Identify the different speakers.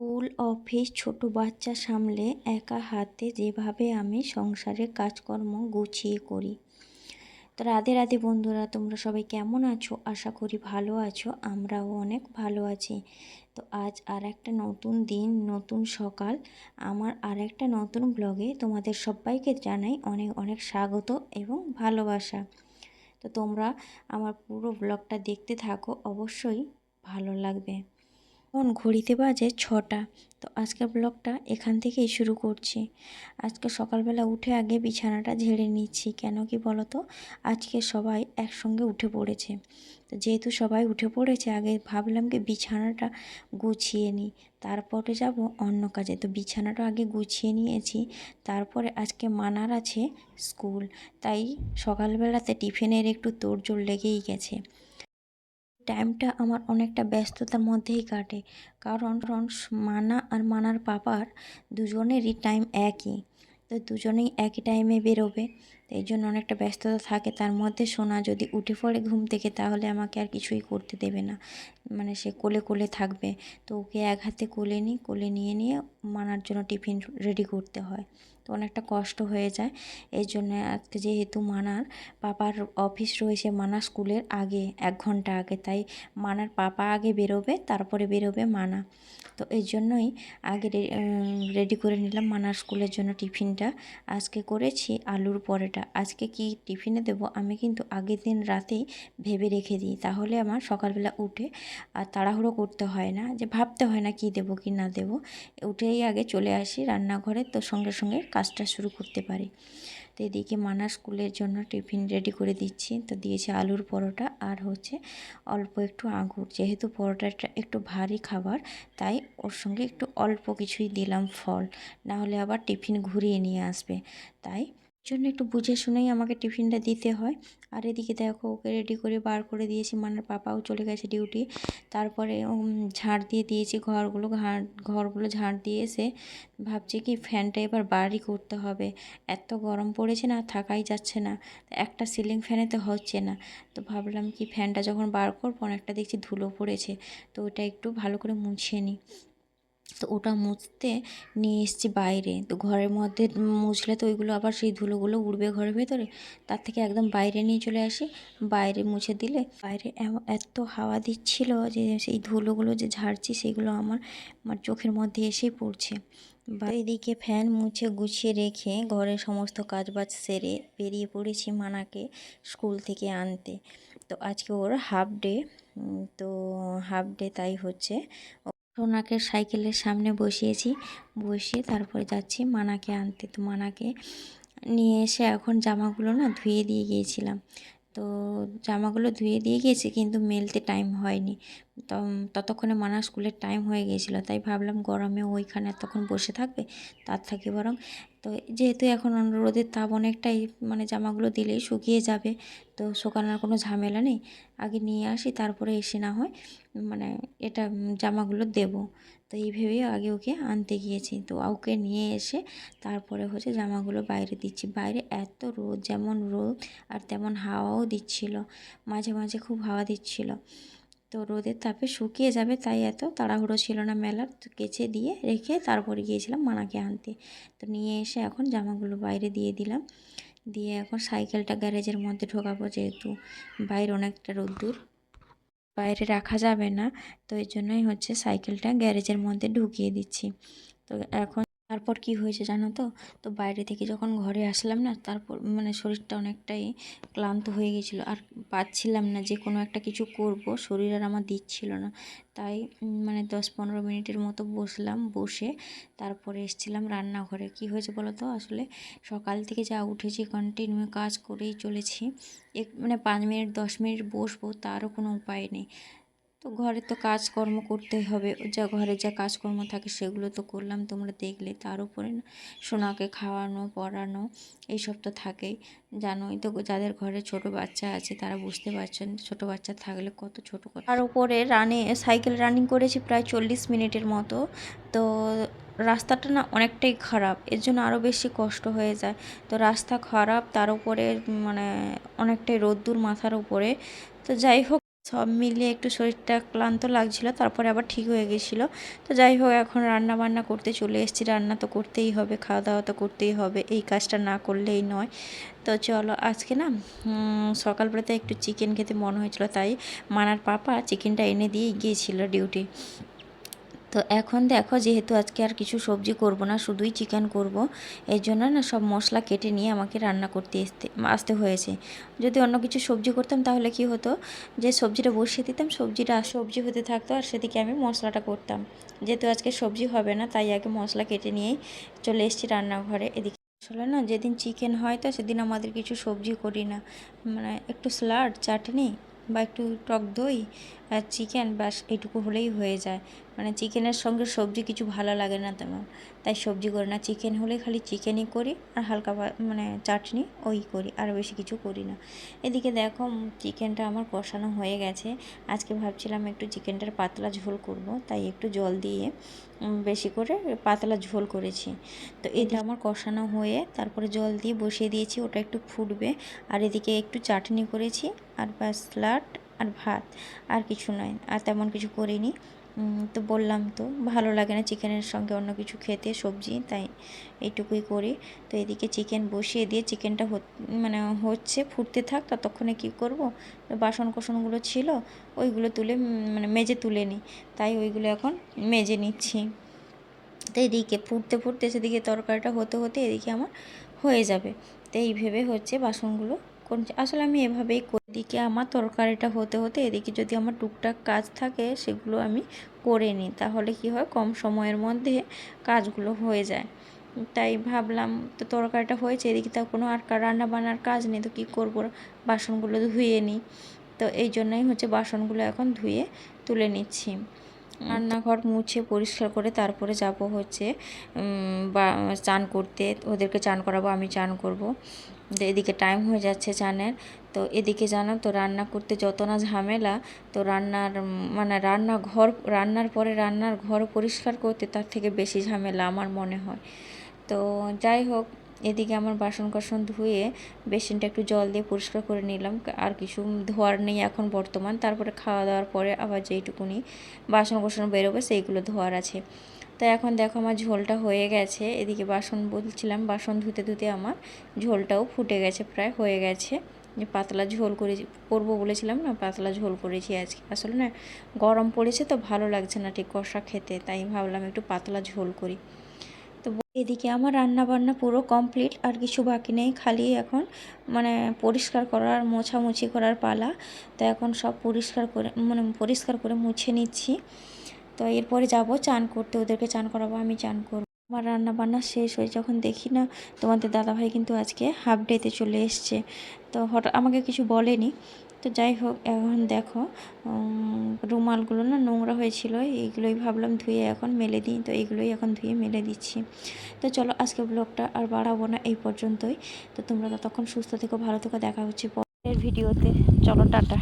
Speaker 1: School, office, ছোট বাচ্চা সামলে একা হাতে যেভাবে আমি সংসারের কাজকর্ম গুছিয়ে করি। তো রাধে রাধে বন্ধুরা, তোমরা সবাই কেমন আছো? আশা করি ভালো আছো, আমরাও অনেক ভালো আছি। তো আজ আর একটা নতুন দিন, নতুন সকাল। আমার আর একটা নতুন ব্লগে তোমাদের সবাইকে জানাই অনেক অনেক স্বাগত এবং ভালোবাসা। তো তোমরা আমার পুরো ব্লগটা দেখতে থাকো, অবশ্যই ভালো লাগবে। এখন ঘড়িতে বাজে ছটা। তো আজকের ব্লগটা এখান থেকেই শুরু করছি। আজকে সকালবেলা উঠে আগে বিছানাটা ঝেড়ে নিচ্ছি। কেন কি বলো তো আজকে সবাই একসঙ্গে উঠে পড়েছে। তো যেহেতু সবাই উঠে পড়েছে, আগে ভাবলাম কি বিছানাটা গুছিয়ে নিই। তারপরে যাব অন্য কাজে। তো বিছানাটা আগে গুছিয়ে নিয়েছি। তারপরে আজকে মানার আছে স্কুল। তাই সকালবেলাতে টিফিনের একটু তোড়জোড় লেগেই গেছে। টাইমটা আমার অনেকটা ব্যস্ততার মধ্যেই কাটে। কারণ মানা আর মানার পাপার দুজনেরই টাইম একই। তো দুজনেই একই টাইমে বেরোবে। এই জন্য অনেকটা ব্যস্ততা থাকে। তার মধ্যে সোনা যদি উঠে পড়ে ঘুম থেকে, তাহলে আমাকে আর কিছুই করতে দেবে না। মানে সে কোলে কোলে থাকবে। তো ওকে এক হাতে কোলে নিই, কোলে নিয়ে নিয়ে মানার জন্য টিফিন রেডি করতে হয়। তো অনেকটা কষ্ট হয়ে যায়। এই জন্য আজকে যেহেতু মানার পাপার অফিস রয়েছে মানা স্কুলের আগে, এক ঘণ্টা আগে। তাই মানার পাপা আগে বেরোবে, তারপরে বেরোবে মানা। তো এই জন্যই আগে রেডি করে নিলাম মানার স্কুলের জন্য টিফিনটা। আজকে করেছি আলুর পরেটা। আজকে কি টিফিনে দেব আমি কিন্তু আগের দিন রাতেই ভেবে রেখে দিই। তাহলে আমার সকালবেলা উঠে আর তাড়াহুড়ো করতে হয় না যে ভাবতে হয় না কি দেব কি না দেব। উঠেই আগে চলে আসি রান্নাঘরে। তো সঙ্গে সঙ্গে কাজটা শুরু করতে পারে। তো এদিকে মানা স্কুলের জন্য টিফিন রেডি করে দিচ্ছি। তো দিয়েছি আলুর পরোটা আর হচ্ছে অল্প একটু আঙুর যেহেতু পরোটাটা একটু ভারী খাবার, তাই ওর সঙ্গে একটু অল্প কিছুই দিলাম ফল। না হলে আবার টিফিন ঘুরিয়ে নিয়ে আসবে। তাই জন্য একটু বুঝে শুনেই আমাকে টিফিনটা দিতে হয়। আর এদিকে দেখো, ওকে রেডি করে বার করে দিয়েছি। মানার পাপাও চলে গেছে ডিউটি তারপরে ঝাড় দিয়ে দিয়েছি ঘরগুলো। ঘরগুলো ঝাড় দিয়ে এসে ভাবছি কি ফ্যানটা এবার বাড়ি করতে হবে। এত গরম পড়েছে না, থাকাই যাচ্ছে না। একটা সিলিং ফ্যানে তো হচ্ছে না। তো ভাবলাম কি ফ্যানটা যখন বার করব, অনেকটা দেখছি ধুলো পড়েছে। তো ওটা একটু ভালো করে মুছিয়ে নিই। তো ওটা মুছতে নিয়ে এসেছি বাইরে। তো ঘরের মধ্যে মুছলে তো ওইগুলো আবার সেই ধুলোগুলো উড়বে ঘরের ভেতরে। তার থেকে একদম বাইরে নিয়ে চলে আসি। বাইরে মুছে দিলে বাইরে এত হাওয়া দিচ্ছিল যে সেই ধুলোগুলো যে ঝাড়ছি সেগুলো আমার আমার চোখের মধ্যে এসেই পড়ছে। বা এদিকে ফ্যান মুছে গুছিয়ে রেখে ঘরের সমস্ত কাজবাজ সেরে বেরিয়ে পড়েছি মানাকে স্কুল থেকে আনতে। তো আজকে ওর হাফ ডে তো হাফ ডে তাই হচ্ছে। সোনাকে সাইকেলের সামনে বসিয়েছি। বসিয়ে তারপরে যাচ্ছি মানাকে আনতে। তো মানাকে নিয়ে এসে এখন জামাগুলো না ধুয়ে দিয়ে গিয়েছিলাম। তো জামাগুলো ধুয়ে দিয়ে গিয়েছি কিন্তু মেলতে টাইম হয়নি। ততক্ষণে মানা স্কুলের টাইম হয়ে গিয়েছিল। তাই ভাবলাম গরমে ওইখানে তখন বসে থাকবে, তার থাকে বরং তো যেহেতু এখন রোদের তাপ অনেকটাই মানে জামাগুলো দিলেই শুকিয়ে যাবে, তো শুকানোর কোনো ঝামেলা নেই। আগে নিয়ে আসি, তারপরে এসে না হয় মানে এটা জামাগুলো দেব। তো এই ভেবেই আগে ওকে আনতে গিয়েছি। তো ওকে নিয়ে এসে তারপরে হচ্ছে জামাগুলো বাইরে দিচ্ছি। বাইরে এত রোদ, যেমন রোদ আর তেমন হাওয়াও দিচ্ছিল, মাঝে মাঝে খুব হাওয়া দিচ্ছিল। তো রোদের তাপে শুকিয়ে যাবে তাই এত তাড়াহুড়ো ছিল না মেলার। তো কেচে দিয়ে রেখে তারপরে গিয়েছিলাম মানাকে আনতে। তো নিয়ে এসে এখন জামাগুলো বাইরে দিয়ে দিলাম। দিয়ে এখন সাইকেলটা গ্যারেজের মধ্যে ঢোকাবো যেহেতু বাইরে অনেকটা রোদ্দুর। বাইরে রাখা যাবে না, তো এই জন্যই হচ্ছে সাইকেলটা গ্যারেজের মধ্যে ঢুকিয়ে দিচ্ছি। তো এখন তারপর কি হয়েছে জানো তো? তো বাইরে থেকে যখন ঘরে আসলাম না, তারপর মানে শরীরটা অনেকটাই ক্লান্ত হয়ে গেছিল। আর পাচ্ছিলাম না যে কোনো একটা কিছু করব, শরীর আর আমার দিচ্ছিল না। তাই মানে দশ পনেরো মিনিটের মতো বসলাম, বসে তারপরে এসছিলাম রান্নাঘরে। কি হয়েছে বলো তো? আসলে সকাল থেকে যা উঠেছি কন্টিনিউ কাজ করেই চলেছি। এক মানে পাঁচ মিনিট, দশ মিনিট বসবো, তারও কোনো উপায় নেই। তো ঘরে তো কাজকর্ম করতেই হবে। যা ঘরে যা কাজকর্ম থাকে সেগুলো তো করলাম, তোমরা দেখলে। তার উপরে সোনাকে খাওয়ানো, পড়ানো, এইসব তো থাকেই। জানোই তো যাদের ঘরে ছোট বাচ্চা আছে, তারা বুঝতে পারছেন ছোট বাচ্চা থাকলে কত ছোট তার উপরে রানে, সাইকেল রানিং করেছি প্রায় চল্লিশ মিনিটের মতো। তো রাস্তাটা না অনেকটাই খারাপ, এর জন্য আরও বেশি কষ্ট হয়ে যায়। তো রাস্তা খারাপ, তার উপরে মানে অনেকটাই রোদ্দুর মাথার উপরে। তো যাই হোক সব মিলিয়ে একটু শরীরটা ক্লান্ত লাগছিল, তারপরে আবার ঠিক হয়ে গেছিল। তো যাই হোক, এখন রান্না বান্না করতে চলে এসেছি। রান্না তো করতেই হবে খাওয়া দাওয়া তো করতেই হবে, এই কাজটা না করলেই নয়। তো চলো, আজকে না সকালবেলাতে একটু চিকেন খেতে মন হয়েছিল, তাই মানার পাপা চিকেনটা এনে দিয়ে গিয়েছিল ডিউটি তো এখন দেখো যেহেতু আজকে আর কিছু সবজি করব না, শুধুই চিকেন করব, এর জন্য না সব মশলা কেটে নিয়ে আমাকে রান্না করতে আসতে আসতে হয়েছে। যদি অন্য কিছু সবজি করতাম তাহলে কি হতো? যে সবজিটা বসিয়ে দিতাম, সবজিটা সবজি হতে থাকতো আর সেদিকে আমি মশলাটা করতাম। যেহেতু আজকে সবজি হবে না, তাই আগে মশলা কেটে নিয়েই চলে এসেছি রান্নাঘরে। এদিকে আসলে না, যেদিন চিকেন হয় তো সেদিন আমাদের কিছু সবজি করি না। মানে একটু স্যালাড চাটনি বা একটু টক দই চিকেন ব্যাস এইটুকু হলেই হয়ে যায়। মানে চিকেনের সঙ্গে সবজি কিছু ভালো লাগে না তেমন। তাই সবজি করি না। চিকেন হলে খালি চিকেনই করি আর হালকা মানে চাটনি ওই করি, আর বেশি কিছু করি না। এদিকে দেখো চিকেনটা আমার কষানো হয়ে গেছে। আজকে ভাবছিলাম একটু চিকেনটার পাতলা ঝোল করব, তাই একটু জল দিয়ে বেশি করে পাতলা ঝোল করেছি। তো এটা আমার কষানো হয়ে তারপরে জল দিয়ে বসিয়ে দিয়েছি, ওটা একটু ফুটবে। আর এদিকে একটু চাটনি করেছি, আর ব্যাস স্যালাড আর ভাত, আর কিছু নয়, আর তেমন কিছু করিনি। তো বললাম তো, ভালো লাগে না চিকেনের সঙ্গে অন্য কিছু খেতে, সবজি, তাই এইটুকুই করি। তো এদিকে চিকেন বসিয়ে দিয়ে চিকেনটা মানে হচ্ছে, ফুটতে থাক, ততক্ষণে কি করব? বাসন কোসনগুলো ছিল, ওইগুলো তুলে মানে মেজে তুলে নিই। তাই ওইগুলো এখন মেজে নিচ্ছি। তো এদিকে ফুটতে ফুটতে সেদিকে তরকারিটা হতে হতে এদিকে আমার হয়ে যাবে। তো এই ভেবে হচ্ছে বাসনগুলো করছি আসলে আমি এভাবেই করি। এদিকে আমার তরকারিটা হতে হতে এদিকে যদি আমার টুকটাক কাজ থাকে, সেগুলো আমি করে নিই। তাহলে কি হয়? কম সময়ের মধ্যে কাজগুলো হয়ে যায়। তাই ভাবলাম, তো তরকারিটা হয়েছে, এদিকে তো কোনো আর রান্না বান্নার কাজ নেই, তো কী করব? বাসনগুলো ধুয়ে নিই। তো এই জন্যই হচ্ছে বাসনগুলো এখন ধুয়ে তুলে নিচ্ছি। রান্নাঘর মুছে পরিষ্কার করে তারপরে যাব হচ্ছে বা চান করতে। ওদেরকে চান করাবো, আমি চান করব। এদিকে টাইম হয়ে যাচ্ছে চানের, তো এদিকে জানো তো রান্না করতে যত না ঝামেলা, তো রান্নার মানে রান্নাঘর, রান্নার পরে রান্নার ঘর পরিষ্কার করতে তার থেকে বেশি ঝামেলা আমার মনে হয়। তো যাই হোক, এদিকে আমার বাসন কোসন ধুয়ে বেসিনটা একটু জল দিয়ে পরিষ্কার করে নিলাম, আর কিছু ধোয়ার নেই এখন বর্তমান, তারপরে খাওয়া দাওয়ার পরে আবার যেইটুকুনি বাসন কোসন বেরোবে সেইগুলো ধোয়ার আছে। তো এখন দেখো আমার ঝোলটা হয়ে গেছে। এদিকে বাসন বলছিলাম, বাসন ধুতে ধুতে আমার ঝোলটাও ফুটে গেছে, প্রায় হয়ে গেছে। যে পাতলা ঝোল করে করব বলেছিলাম না, পাতলা ঝোল করেছি আজকে। আসলে না, গরম পড়েছে তো ভালো লাগছে না ঠিক কষা খেতে, তাই ভাবলাম একটু পাতলা ঝোল করি। তো এদিকে আমার রান্না বান্না পুরো কমপ্লিট, আর কিছু বাকি নেই, খালি এখন মানে পরিষ্কার করার, মোছামুছি করার পালা। তো এখন সব পরিষ্কার করে মানে পরিষ্কার করে মুছে নিচ্ছি। তো এরপরে যাব, চান করতে, ওদেরকে চান করাবো, আমি চান করব। আমার রান্না বান্না শেষ হয়ে যখন দেখি না, তোমাদের দাদাভাই কিন্তু আজকে হাফ ডেতে চলে এসছে। তো হঠাৎ আমাকে কিছু বলেনি। তো যাই হোক, এখন দেখো রুমালগুলো না নোংরা হয়েছিল, এইগুলোই ভাবলাম ধুয়ে এখন মেলে দিই। তো এইগুলোই এখন ধুয়ে মেলে দিচ্ছি। তো চলো, আজকে ব্লগটা আর বাড়াবো না এই পর্যন্তই। তো তোমরা ততক্ষণ সুস্থ থেকো, ভালো থেকো, দেখা হচ্ছে পরের ভিডিওতে। চলো, টাটা।